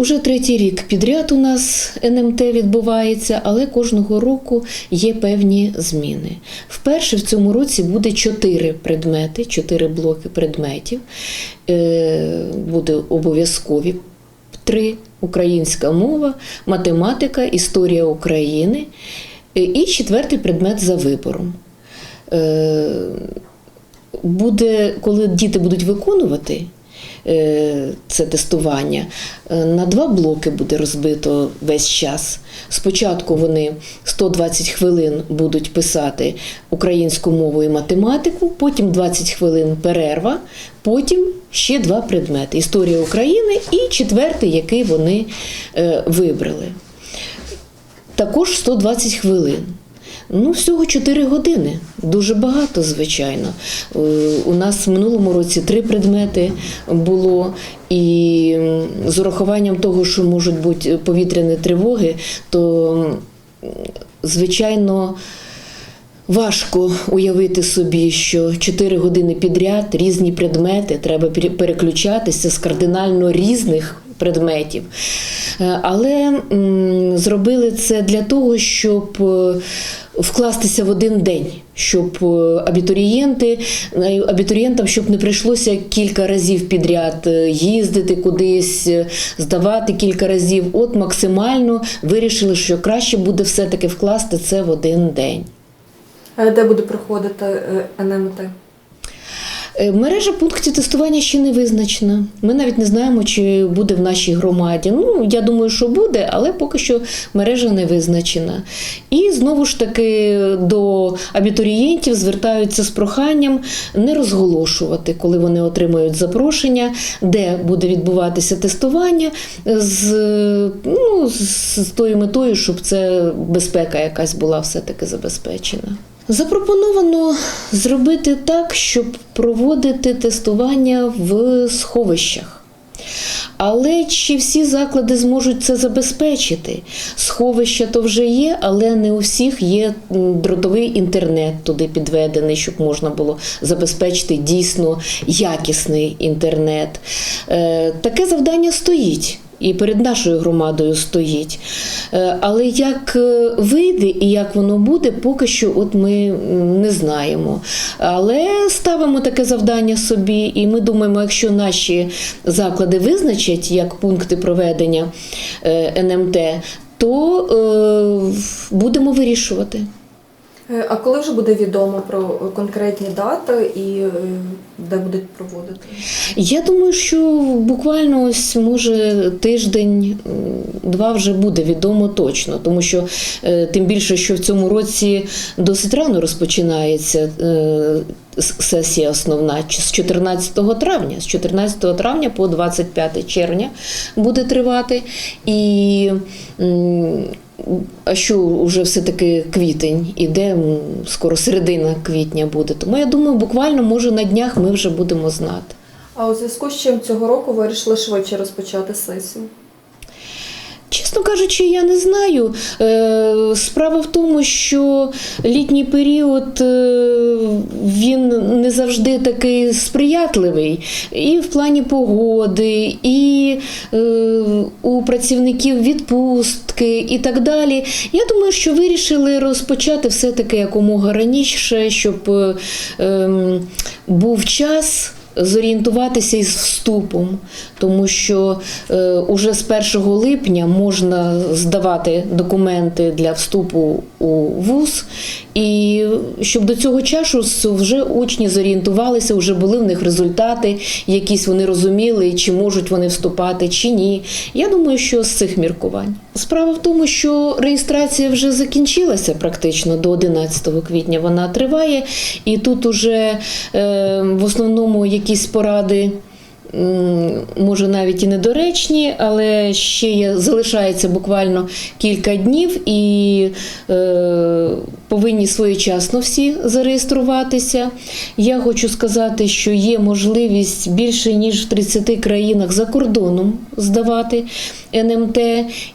уже третій рік підряд у нас НМТ відбувається, але кожного року є певні зміни. Вперше в цьому році буде чотири предмети, чотири блоки предметів. Е, Буде обов'язкові три українська мова, математика, історія України е, і четвертий предмет за вибором. Е, Буде, коли діти будуть виконувати це тестування, е, на два блоки буде розбито весь час. Спочатку вони 120 хвилин будуть писати українську мову і математику, потім 20 хвилин перерва, потім ще два предмети історія України і четвертий, який вони е, вибрали. Також 120 хвилин. Ну, всього 4 години. Дуже багато, звичайно. Е, У нас в минулому році три предмети було, і з урахуванням того, що можуть бути повітряні тривоги, то, звичайно, Важко уявити собі, що 4 години підряд різні предмети, треба переключатися з кардинально різних предметів. Е, Але м, зробили це для того, щоб е, вкластися в один день, щоб е, абітурієнти, е, абітурієнтам, щоб не прийшлося кілька разів підряд е, їздити кудись, здавати кілька разів. От максимально вирішили, що краще буде все-таки вкласти це в один день. А Де буде проходити НМТ? Е, Мережа пунктів тестування ще не визначена. Ми навіть не знаємо, чи буде в нашій громаді. Ну, я думаю, що буде, але поки що мережа не визначена. І знову ж таки до абітурієнтів звертаються з проханням не розголошувати, коли вони отримають запрошення, де буде відбуватися тестування, з, ну, з тою метою, щоб це безпека якась була все-таки забезпечена. Запропоновано зробити так, щоб проводити тестування в сховищах. Але чи всі заклади зможуть це забезпечити? Сховища то вже є, але не у всіх є дротовий інтернет туди підведений, щоб можна було забезпечити дійсно якісний інтернет. Е, Таке завдання стоїть. І перед нашою громадою стоїть. Е, Але як е, вийде і як воно буде, поки що от ми не знаємо. Але ставимо таке завдання собі, і ми думаємо, якщо наші заклади визначать як пункти проведення е, НМТ, то будемо вирішувати. Е, А коли вже буде відомо про конкретні дати і е, де будуть проводити? Я думаю, що буквально ось може тиждень-два вже буде відомо точно, тому що е, тим більше, що в цьому році досить рано розпочинається. Сесія основна з 14 травня, з 14 травня по 25 червня буде тривати. І а що вже все-таки квітень іде, скоро середина квітня буде. Тому я думаю, буквально може на днях ми вже будемо знати. А у зв'язку з чим цього року вирішили швидше розпочати сесію? Чесно кажучи, я не знаю. Е, Справа в тому, що літній період е, він не завжди такий сприятливий. І в плані погоди, і е, у працівників відпустки і так далі. Я думаю, що вирішили розпочати все-таки якомога раніше, щоб ем, був час зорієнтуватися із вступом, тому що е, уже з 1 липня можна здавати документи для вступу у вуз, і щоб до цього часу вже учні зорієнтувалися, вже були в них результати, якісь вони розуміли, чи можуть вони вступати, чи ні. Я думаю, що з цих міркувань. Справа в тому, що реєстрація вже закінчилася практично до 11 квітня. Вона триває, і тут уже е, в основному якісь поради. Може, навіть і недоречні, але ще є, залишається буквально кілька днів, і е, повинні своєчасно всі зареєструватися. Я хочу сказати, що є можливість більше ніж в 30 країнах за кордоном здавати НМТ,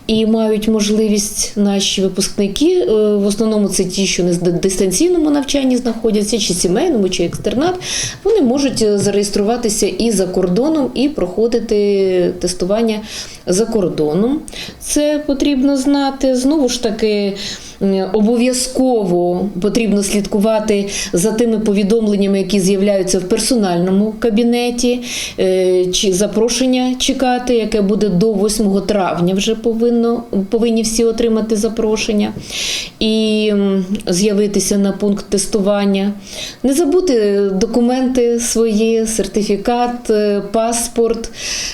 і мають можливість наші випускники. е, В основному це ті, що не з дистанційному навчанні знаходяться, чи сімейному, чи екстернат. Вони можуть е, зареєструватися і за кордоном кордоном і проходити тестування за кордоном. Це потрібно знати. Знову ж таки, обов'язково потрібно слідкувати за тими повідомленнями, які з'являються в персональному кабінеті, е, чи запрошення чекати, яке буде до 8 травня. Вже повинно повинні всі отримати запрошення і з'явитися на пункт тестування. Не забути документи свої, сертифікат, е, паспорт,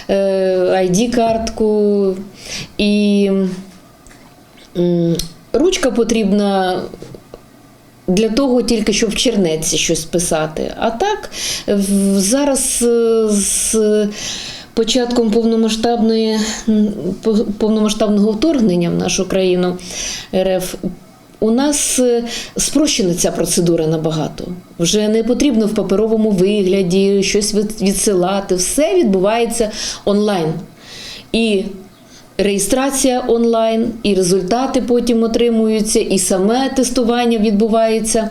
ID-картку і м, ручка потрібна. Для того тільки, щоб в чернеці щось писати. А так, зараз е, з початком повномасштабної, повномасштабного вторгнення в нашу країну РФ. У нас е, спрощена ця процедура набагато. Вже не потрібно в паперовому вигляді щось відсилати. Все відбувається онлайн. І реєстрація онлайн, і результати потім отримуються, і саме тестування відбувається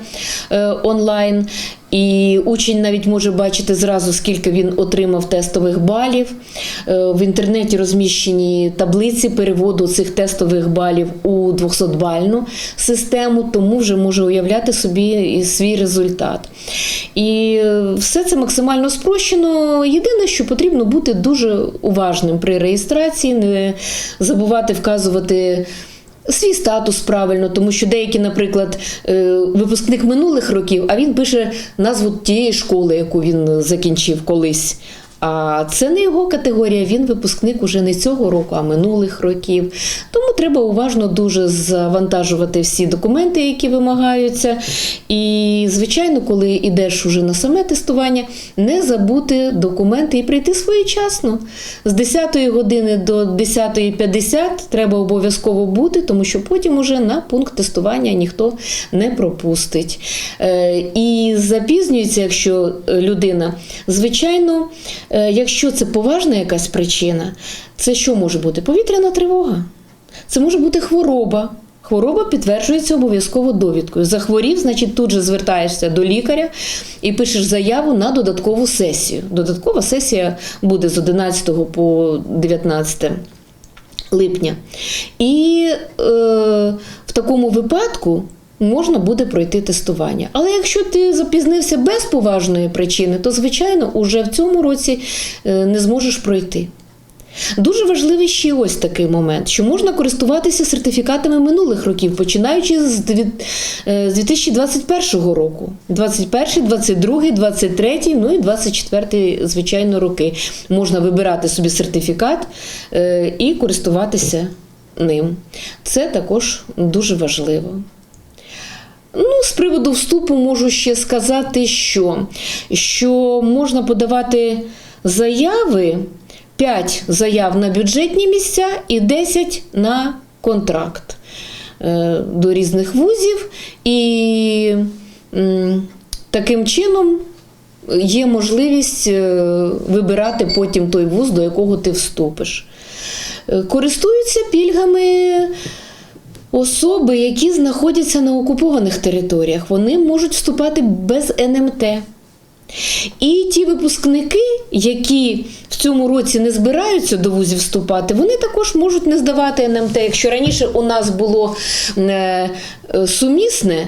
е, онлайн. І учень навіть може бачити зразу, скільки він отримав тестових балів. Е, В інтернеті розміщені таблиці переводу цих тестових балів у 200-бальну систему, тому вже може уявляти собі свій результат. І е, все це максимально спрощено. Єдине, що потрібно бути дуже уважним при реєстрації, не забувати вказувати. Свій статус правильно, тому що деякі, наприклад, е, випускник минулих років, а він пише назву тієї школи, яку він закінчив колись. А це не його категорія, він випускник уже не цього року, а минулих років. Тому треба уважно дуже завантажувати всі документи, які вимагаються. І, звичайно, коли йдеш уже на саме тестування, не забути документи і прийти своєчасно. З 10 години до 10.50 треба обов'язково бути, тому що потім уже на пункт тестування ніхто не пропустить. Е, І запізнюється, якщо людина, звичайно, якщо це поважна якась причина, це що може бути? Повітряна тривога. Це може бути хвороба. Хвороба підтверджується обов'язково довідкою. Захворів, значить, тут же звертаєшся до лікаря і пишеш заяву на додаткову сесію. Додаткова сесія буде з 11 по 19 липня. І е, в такому випадку можна буде пройти тестування. Але якщо ти запізнився без поважної причини, то, звичайно, уже в цьому році е, не зможеш пройти. Дуже важливий ще ось такий момент, що можна користуватися сертифікатами минулих років, починаючи з дві- е, з 2021 року. 21, 22, 23, ну і 24, звичайно, роки. Можна вибирати собі сертифікат е, і користуватися ним. Це також дуже важливо. Ну, з приводу вступу можу ще сказати, що, що можна подавати заяви, 5 заяв на бюджетні місця і 10 на контракт е, до різних вузів. І таким чином є можливість е, вибирати потім той вуз, до якого ти вступиш. Е, Користуються пільгами Особи, які знаходяться на окупованих територіях, вони можуть вступати без НМТ. І ті випускники, які в цьому році не збираються до вузів вступати, вони також можуть не здавати НМТ. Якщо раніше у нас було е, сумісне,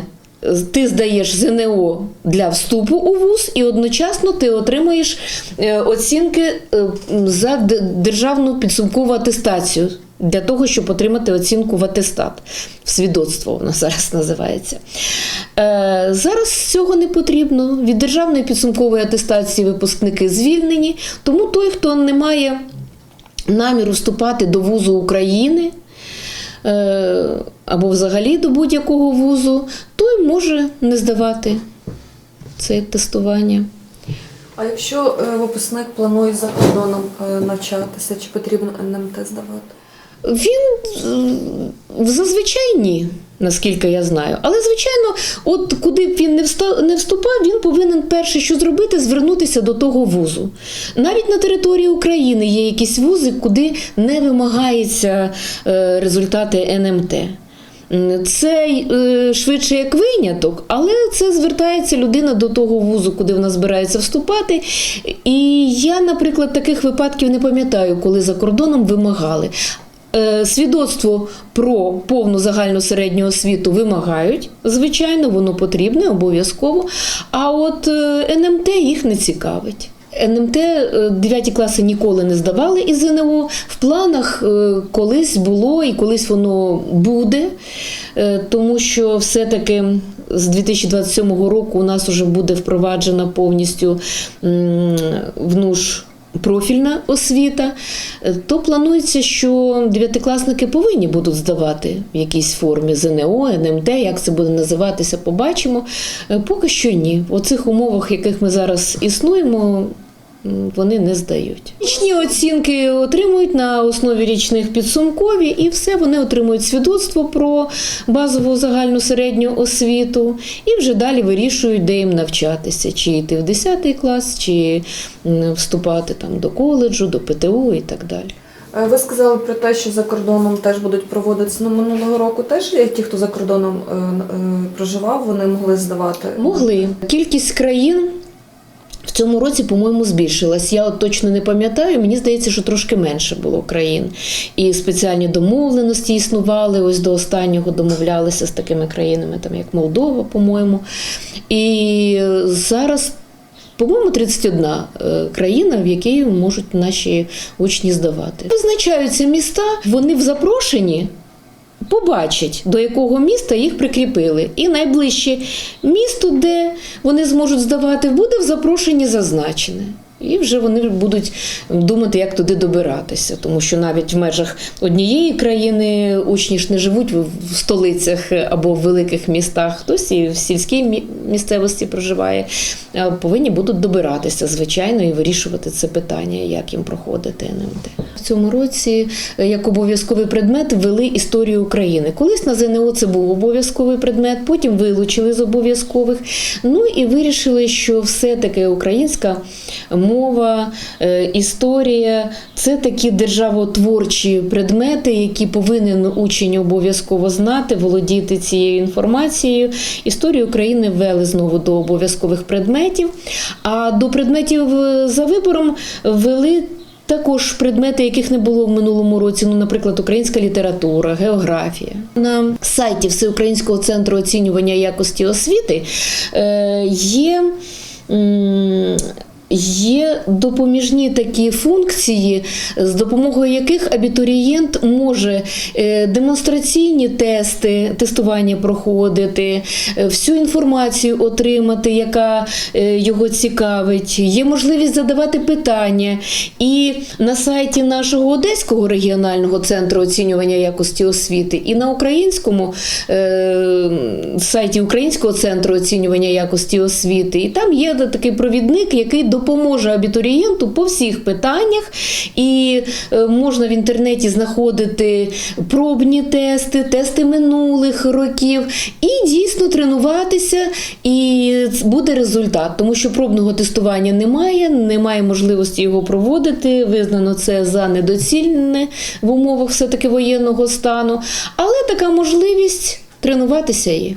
ти здаєш ЗНО для вступу у вуз, і одночасно ти отримаєш е, оцінки е, за державну підсумкову атестацію для того, щоб отримати оцінку в атестат. В свідоцтво воно зараз називається. Е, Зараз цього не потрібно. Від державної підсумкової атестації випускники звільнені, тому той, хто не має наміру вступати до вузу України. е, Або взагалі до будь-якого вузу, той може не здавати це тестування. А якщо е, випускник планує за кордоном е, навчатися, чи потрібно НМТ здавати? Він е, зазвичай ні, наскільки я знаю. Але, звичайно, от куди б він не вступав, він повинен перше, що зробити, звернутися до того вузу. Навіть на території України є якісь вузи, куди не вимагається е, результати НМТ. Це е, швидше як виняток, але це звертається людина до того вузу, куди вона збирається вступати. І я, наприклад, таких випадків не пам'ятаю, коли за кордоном вимагали. Е, Свідоцтво про повну загальну середню освіту вимагають, звичайно, воно потрібне обов'язково. А от е, НМТ їх не цікавить. НМТ 9 класи ніколи не здавали із ЗНО. В планах е, колись було і колись воно буде, е, тому що все-таки з 2027 року у нас вже буде впроваджена повністю внуш. Профільна освіта, Е, то планується, що дев'ятикласники повинні будуть здавати в якійсь формі ЗНО, НМТ, як це буде називатися, побачимо. Е, Поки що ні. У цих умовах, в яких ми зараз існуємо, вони не здають. Річні оцінки отримують на основі річних підсумкові, і все вони отримують свідоцтво про базову загальну середню освіту і вже далі вирішують, де їм навчатися, чи йти в 10 клас, чи вступати там до коледжу, до ПТУ і так далі. Е, Ви сказали про те, що за кордоном теж будуть проводитися. Ну, минулого року теж ті, хто за кордоном е, е, проживав, вони могли здавати. Могли. Кількість країн цьому році, по-моєму, збільшилась. Я от точно не пам'ятаю. Мені здається, що трошки менше було країн. І спеціальні домовленості існували. Ось до останнього домовлялися з такими країнами, там як Молдова, по-моєму. І зараз. По-моєму, 31 е, країна, в якій можуть наші учні здавати. Визначаються міста, вони в запрошенні побачать, до якого міста їх прикріпили. І найближче місто, де вони зможуть здавати, буде в запрошенні зазначене. І вже вони будуть думати, як туди добиратися, тому що навіть в межах однієї країни учні ж не живуть в столицях або в великих містах, хтось і в сільській місцевості проживає, повинні будуть добиратися, звичайно, і вирішувати це питання, як їм проходити НМТ. В цьому році е, як обов'язковий предмет ввели історію України. Колись на ЗНО це був обов'язковий предмет, потім вилучили з обов'язкових. Ну і вирішили, що все-таки українська мова, е, історія це такі державотворчі предмети, які повинен учень обов'язково знати, володіти цією інформацією. Історію України ввели знову до обов'язкових предметів, а до предметів е, за вибором ввели. Також предмети, яких не було в минулому році, ну, наприклад, українська література, географія. На сайті Всеукраїнського центру оцінювання якості освіти е, є. Є допоміжні такі функції, з допомогою яких абітурієнт може е, демонстраційні тести, тестування проходити, е, всю інформацію отримати, яка е, його цікавить. Є можливість задавати питання. І на сайті нашого Одеського регіонального центру оцінювання якості освіти, і на українському сайті Українського центру оцінювання якості освіти. І там є такий провідник, який допоможе абітурієнту по всіх питаннях. І е, можна в інтернеті знаходити пробні тести, тести минулих років, і дійсно тренуватися, і буде результат, тому що пробного тестування немає, немає можливості його проводити. Визнано це за недоцільне в умовах все-таки воєнного стану. Але така можливість тренуватися є.